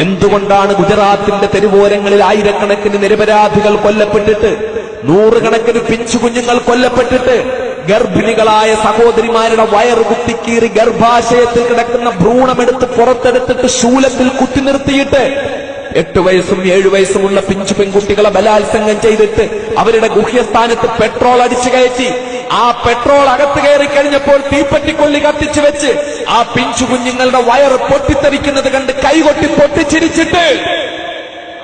എന്തുകൊണ്ടാണ് ഗുജറാത്തിന്റെ തെരുവോരങ്ങളിൽ ആയിരക്കണക്കിന് നിരപരാധികൾ കൊല്ലപ്പെട്ടിട്ട് നൂറുകണക്കിന് പിഞ്ചു കുഞ്ഞുങ്ങൾ കൊല്ലപ്പെട്ടിട്ട് ഗർഭിണികളായ സഹോദരിമാരുടെ വയറ് കുത്തിക്കീറി ഗർഭാശയത്തിൽ കിടക്കുന്ന ഭ്രൂണമെടുത്ത് പുറത്തെടുത്തിട്ട് ശൂലത്തിൽ കുത്തി നിർത്തിയിട്ട് എട്ട് വയസ്സും ഏഴു വയസ്സുമുള്ള പിഞ്ചു പെൺകുട്ടികളെ ബലാത്സംഗം ചെയ്തിട്ട് അവരുടെ ഗുഹ്യസ്ഥാനത്ത് പെട്രോൾ അടിച്ചു കയറ്റി ആ പെട്രോൾ അകത്ത് കയറി കഴിഞ്ഞപ്പോൾ തീപ്പറ്റിക്കൊള്ളി കത്തിച്ചു വെച്ച് ആ പിഞ്ചു കുഞ്ഞുങ്ങളുടെ വയറ് പൊട്ടിത്തെറിക്കുന്നത് കണ്ട് കൈകൊട്ടി പൊട്ടിച്ചിരിച്ചിട്ട്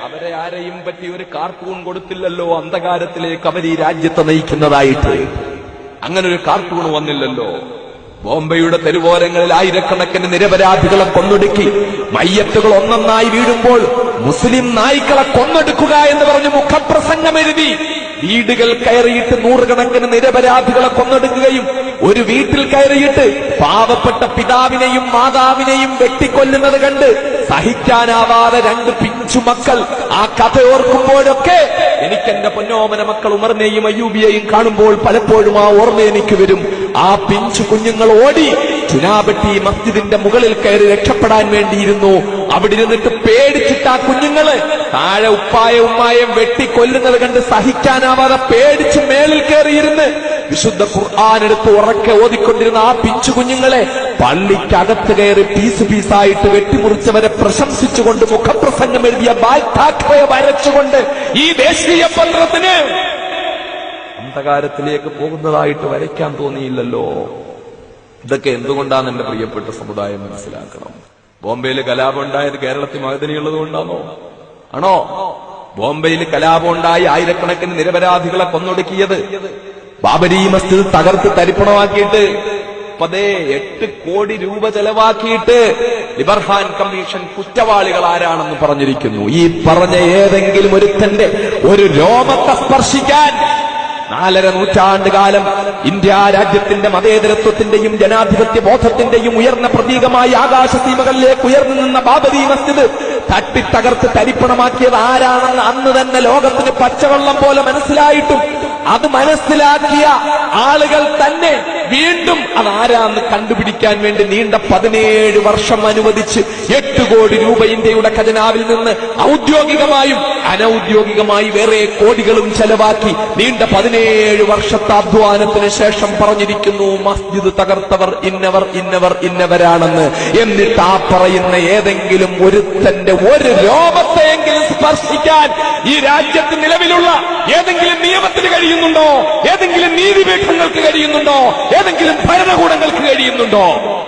അവരെ ആരെയും പറ്റി ഒരു കാർട്ടൂൺ കൊടുത്തില്ലല്ലോ അന്ധകാരത്തിലേക്ക് അവർ ഈ രാജ്യത്തെ നയിക്കുന്നതായിട്ട്. അങ്ങനെ ഒരു കാർട്ടൂൺ വന്നില്ലല്ലോ. ബോംബെയുടെ തെരുവോരങ്ങളിൽ ആയിരക്കണക്കിന് നിരപരാധികളെ കൊന്നൊടുക്കി മയ്യത്തുകൾ ഒന്നൊന്നായി വീഴുമ്പോൾ മുസ്ലിം നായ്ക്കളെ കൊന്നെടുക്കുക എന്ന് പറഞ്ഞ് മുഖപ്രസംഗം എഴുതി വീടുകൾ കയറിയിട്ട് നൂറുകണക്കിന് നിരപരാധികളെ കൊന്നെടുക്കുകയും ഒരു വീട്ടിൽ കയറിയിട്ട് പാവപ്പെട്ട പിതാവിനെയും മാതാവിനെയും വെട്ടിക്കൊല്ലുന്നത് കണ്ട് സഹിക്കാനാവാതെ രണ്ട് പിഞ്ചു മക്കൾ ആ കഥ ഓർക്കുമ്പോഴൊക്കെ എനിക്ക് എന്റെ പൊന്നോമന മക്കൾ ഉമർനെയും അയ്യൂബിയെയും കാണുമ്പോൾ പലപ്പോഴും ആ ഓർമ്മ എനിക്ക് വരും. ആ പിഞ്ചു കുഞ്ഞുങ്ങൾ ഓടി ചുനാബട്ടി മസ്ജിദിന്റെ മുകളിൽ കയറി രക്ഷപ്പെടാൻ വേണ്ടിയിരുന്നു. അവിടെ ഇരുന്നിട്ട് പേടിച്ചിട്ട് ആ കുഞ്ഞുങ്ങൾ താഴെ ഉപ്പായ ഉമ്മായം വെട്ടിക്കൊല്ലുന്നത് കണ്ട് സഹിക്കാനാവാതെ പേടിച്ച് മേളിൽ കയറിയിരുന്ന് വിശുദ്ധ ഖുർആൻ എടുത്ത് ഉറക്കെ ഓതിക്കൊണ്ടിരുന്ന ആ പിഞ്ചു കുഞ്ഞുങ്ങളെ പള്ളിക്കകത്ത് കയറി പീസ് പീസായിട്ട് വെട്ടിമുറിച്ചവരെ പ്രശംസിച്ചുകൊണ്ട് മുഖപ്രസംഗം എഴുതിയ ബാൽ ഠാക്കറെ വരച്ചുകൊണ്ട് ഈ ദേശീയ പത്രത്തിന് അന്ധകാരത്തിലേക്ക് പോകുന്നതായിട്ട് വരയ്ക്കാൻ തോന്നിയില്ലല്ലോ. ഇതൊക്കെ എന്തുകൊണ്ടാണ് എന്റെ പ്രിയപ്പെട്ട സമുദായം മനസ്സിലാക്കണം? ബോംബെയിൽ കലാപം ഉണ്ടായത് കേരളത്തിൽ മകതനിയുള്ളത് കൊണ്ടാണോ ആണോ? ബോംബെയിൽ കലാപം ഉണ്ടായി ആയിരക്കണക്കിന് നിരപരാധികളെ കൊന്നൊടുക്കിയത്. ബാബരി മസ്ജിദ് തകർത്ത് തരിപ്പണമാക്കിയിട്ട് പതേ എട്ട് കോടി രൂപ ചെലവാക്കിയിട്ട് ലിബർഹാൻ കമ്മീഷൻ കുറ്റവാളികൾ ആരാണെന്ന് പറഞ്ഞിരിക്കുന്നു. ഈ പറഞ്ഞ ഏതെങ്കിലും ഒരുത്തന്റെ ഒരു രോമത്തെ സ്പർശിക്കാൻ നാലര നൂറ്റാണ്ട് കാലം ഇന്ത്യ രാജ്യത്തിന്റെ മതേതരത്വത്തിന്റെയും ജനാധിപത്യ ബോധത്തിന്റെയും ഉയർന്ന പ്രതീകമായി ആകാശസീമകളിലേക്ക് ഉയർന്നു നിന്ന ബാബരി മസ്ജിദ് തട്ടിത്തകർത്ത് തരിപ്പണമാക്കിയത് ആരാണെന്ന് അന്ന് തന്നെ ലോകത്തിന് പച്ചവെള്ളം പോലെ മനസ്സിലായിട്ടും അത് മനസ്സിലാക്കിയ ആളുകൾ തന്നെ വീണ്ടും അതാരാന്ന് കണ്ടുപിടിക്കാൻ വേണ്ടി നീണ്ട പതിനേഴ് വർഷം അനുവദിച്ച് എട്ട് കോടി രൂപ ഇന്ത്യയുടെ ഖജനാവിൽ നിന്ന് ഔദ്യോഗികമായും അനൌദ്യോഗികമായി വേറെ കോടികളും ചെലവാക്കി നീണ്ട പതിനേഴ് വർഷത്തെ അധ്വാനത്തിന് ശേഷം പറഞ്ഞിരിക്കുന്നു മസ്ജിദ് തകർത്തവർ ഇന്നവർ ഇന്നവർ ഇന്നവരാണെന്ന്. എന്നിട്ട് ആ പറയുന്ന ഏതെങ്കിലും ഒരുത്തന്റെ ഒരു രോമത്തെയെങ്കിലും സ്പർശിക്കാൻ ഈ രാജ്യത്ത് നിലവിലുള്ള ഏതെങ്കിലും നിയമത്തിന് കഴിയുന്നുണ്ടോ? നീതിപീഠങ്ങൾക്ക് കഴിയുന്നുണ്ടോ? ഏതെങ്കിലും ഭരണകൂടങ്ങൾക്ക് കഴിയുന്നുണ്ടോ?